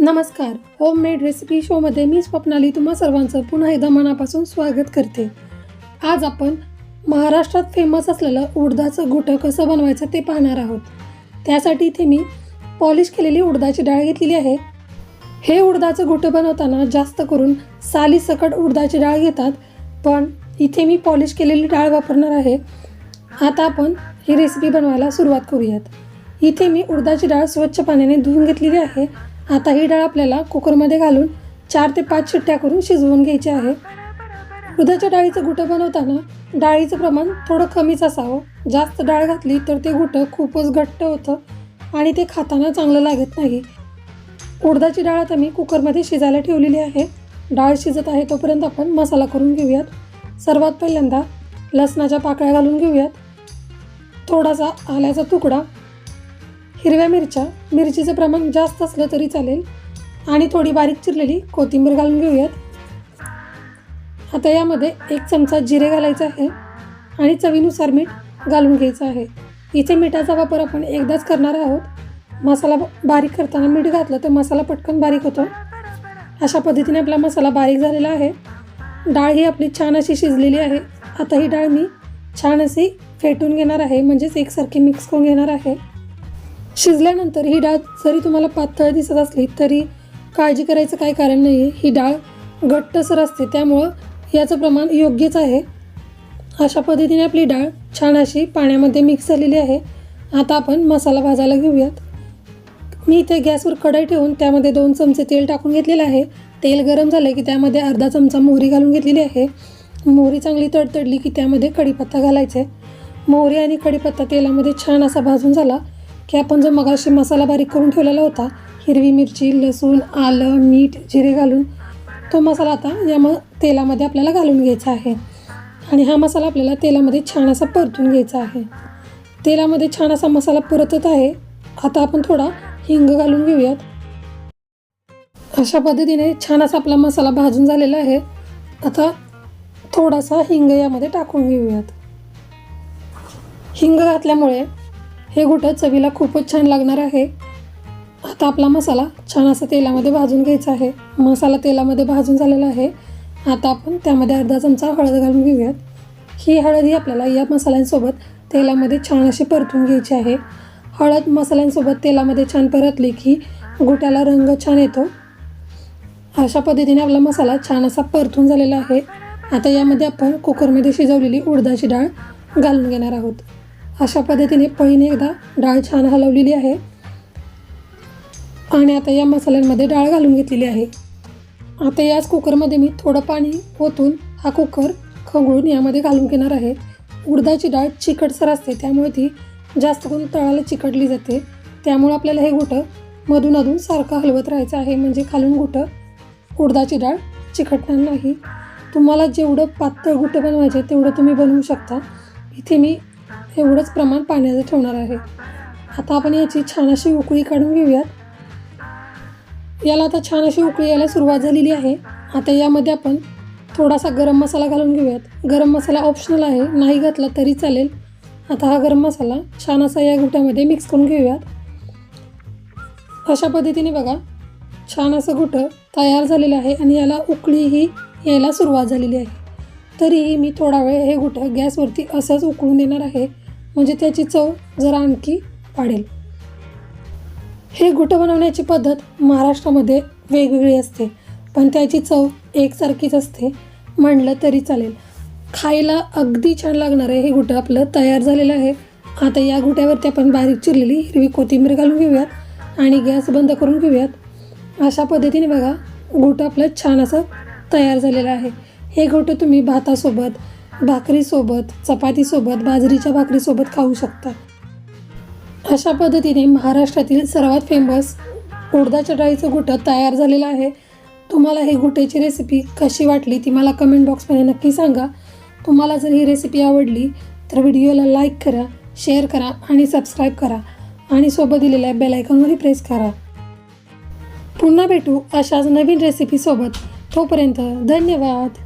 नमस्कार. Home made recipe शोमध्ये मी स्वप्नाली तुम्हा सर्वांचं पुन्हा एकदा मनापासून स्वागत करते. आज आपण महाराष्ट्रात फेमस असलेलं उडदाचं घुटं कसं बनवायचं ते पाहणार आहोत. त्यासाठी इथे मी पॉलिश केलेली उडदाची डाळ घेतलेली आहे. हे उडदाचं घुटं बनवताना जास्त करून सालीसकट उडदाची डाळ घेतात पण इथे मी पॉलिश केलेली डाळ वापरणार आहे. आता आपण ही रेसिपी बनवायला सुरुवात करूयात. इथे मी उडदाची डाळ स्वच्छ पाण्याने धुवून घेतलेली आहे. आता ही डाळ आपल्याला कुकरमध्ये घालून चार ते पाच शिट्ट्या करून शिजवून घ्यायची आहे. उडदाच्या डाळीचं घुटं बनवताना डाळीचं प्रमाण थोडं कमीच असावं. जास्त डाळ घातली तर ते घुटं खूपच घट्ट होतं आणि ते खाताना चांगलं लागत नाही. उडदाची डाळ आता मी कुकरमध्ये शिजायला ठेवलेली आहे. डाळ शिजत आहे तोपर्यंत आपण मसाला करून घेऊयात. सर्वात पहिल्यांदा लसणाच्या पाकळ्या घालून घेऊयात. थोडासा आल्याचा तुकडा हिरव्या मिरच्या मिरचीचं प्रमाण जास्त असलं तरी चालेल. आणि थोडी बारीक चिरलेली कोथिंबीर घालून घेऊयात. आता यामध्ये एक चमचा जिरे घालायचं आहे आणि चवीनुसार मीठ घालून घ्यायचं आहे. इथे मिठाचा वापर आपण एकदाच करणार आहोत. मसाला बारीक करताना मीठ घातलं तर मसाला पटकन बारीक होतो. अशा पद्धतीने आपला मसाला बारीक झालेला आहे. डाळ ही आपली छान अशी शिजलेली आहे. आता ही डाळ मी छान अशी फेटून घेणार आहे. म्हणजेच एकसारखी मिक्स करून घेणार आहे. शिजल्यानंतर ही डाळ जरी तुम्हाला पातळ दिसत असली तरी काळजी करायचं काही कारण नाही. आहे ही डाळ घट्टसर असते त्यामुळं याचं प्रमाण योग्यच आहे. अशा पद्धतीने आपली डाळ छान अशी पाण्यामध्ये मिक्स झालेली आहे. आता आपण मसाला भाजायला घेऊयात. मी इथे गॅसवर कढई ठेवून त्यामध्ये दोन चमचे तेल टाकून घेतलेलं आहे. तेल गरम झालं की त्यामध्ये अर्धा चमचा मोहरी घालून घेतलेली आहे. मोहरी चांगली तडतडली की त्यामध्ये कढीपत्ता घालायचे मोहरी आणि कढीपत्ता तेलामध्ये छान असा भाजून झाला. की आपण जो मगाशी मसाला बारीक करून ठेवलेला होता हिरवी मिरची लसूण आलं मीठ जिरे घालून तो मसाला आता या म तेलामध्ये आपल्याला घालून घ्यायचा आहे. आणि हा मसाला आपल्याला तेलामध्ये छान असा परतून घ्यायचा आहे. तेलामध्ये छान असा मसाला परतत आहे. आता आपण थोडा हिंग घालून घेऊयात. अशा पद्धतीने छान असा आपला मसाला भाजून झालेला आहे. आता थोडासा हिंग यामध्ये टाकून घेऊयात. हिंग घातल्यामुळे हे घोटं चवीला खूपच छान लागणार आहे. आता आपला मसाला छान असा तेलामध्ये भाजून घ्यायचा आहे. मसाला तेलामध्ये भाजून झालेला आहे. आता आपण त्यामध्ये अर्धा चमचा हळद घालून घेऊयात. ही हळद ही आपल्याला या मसाल्यांसोबत तेलामध्ये छान अशी परतून घ्यायची आहे. हळद मसाल्यांसोबत तेलामध्ये छान परतली की गोट्याला रंग छान येतो. अशा पद्धतीने आपला मसाला छान असा परतून झालेला आहे. आता यामध्ये आपण कुकरमध्ये शिजवलेली उडदाची डाळ घालून घेणार आहोत. अशा पद्धतीने पहिने एकदा डाळ छान हलवलेली आहे. आणि आता या मसाल्यांमध्ये डाळ घालून घेतलेली आहे. आता याच कुकरमध्ये मी थोडं पाणी ओतून हा कुकर खवळून यामध्ये घालून घेणार आहे. उडदाची डाळ चिकटसर असते त्यामुळे ती जास्त करून तळाला चिकटली जाते. त्यामुळे आपल्याला हे घोटं मधून अधून सारखं हलवत राहायचं आहे म्हणजे खालून घोटं उडदाची डाळ चिकटणार नाही. तुम्हाला जेवढं पातळ घुटं बनवायचे तेवढं तुम्ही बनवू शकता. इथे मी एवढंच प्रमाण पाण्याचं ठेवणार आहे. आता आपण याची छान अशी उकळी काढून घेऊयात. याला आता छान अशी उकळी यायला सुरुवात झालेली आहे. आता यामध्ये आपण थोडासा गरम मसाला घालून घेऊयात. गरम मसाला ऑप्शनल आहे. नाही घातला तरी चालेल. आता हा गरम मसाला छान असा या घुट्यामध्ये मिक्स करून घेऊयात. अशा पद्धतीने बघा छान असं घुटं तयार झालेलं आहे आणि याला उकळीही यायला सुरुवात झालेली आहे. तरीही मी थोडा वेळ हे घुटं गॅसवरती असंच उकळून देणार आहे. म्हणजे त्याची चव जरा आणखी वाढेल. हे गुटं बनवण्याची पद्धत महाराष्ट्रामध्ये वेगवेगळी असते. पण त्याची चव एकसारखीच असते. म्हणलं तरी चालेल. खायला अगदी छान लागणार आहे हे गुटं आपलं तयार झालेलं आहे. आता या गुट्यावरती आपण बारीक चिरलेली हिरवी कोथिंबीर घालून घेऊयात आणि गॅस बंद करून घेऊयात. अशा पद्धतीने बघा घुटं आपलं छान असं तयार झालेलं आहे. हे घोटं तुम्ही भातासोबत भाकरीसोबत चपातीसोबत बाजरीच्या भाकरीसोबत खाऊ शकता. अशा पद्धतीने महाराष्ट्रातील सर्वात फेमस उडदाच्या डाळीचं घुटं तयार झालेलं आहे. तुम्हाला ही घुट्याची रेसिपी कशी वाटली ती मला कमेंट बॉक्समध्ये नक्की सांगा. तुम्हाला जर ही रेसिपी आवडली तर व्हिडिओला लाईक करा शेअर करा आणि सबस्क्राईब करा. आणि सोबत दिलेल्या बेलायकॉनवरही प्रेस करा. पुन्हा भेटू अशाच नवीन रेसिपीसोबत तोपर्यंत धन्यवाद.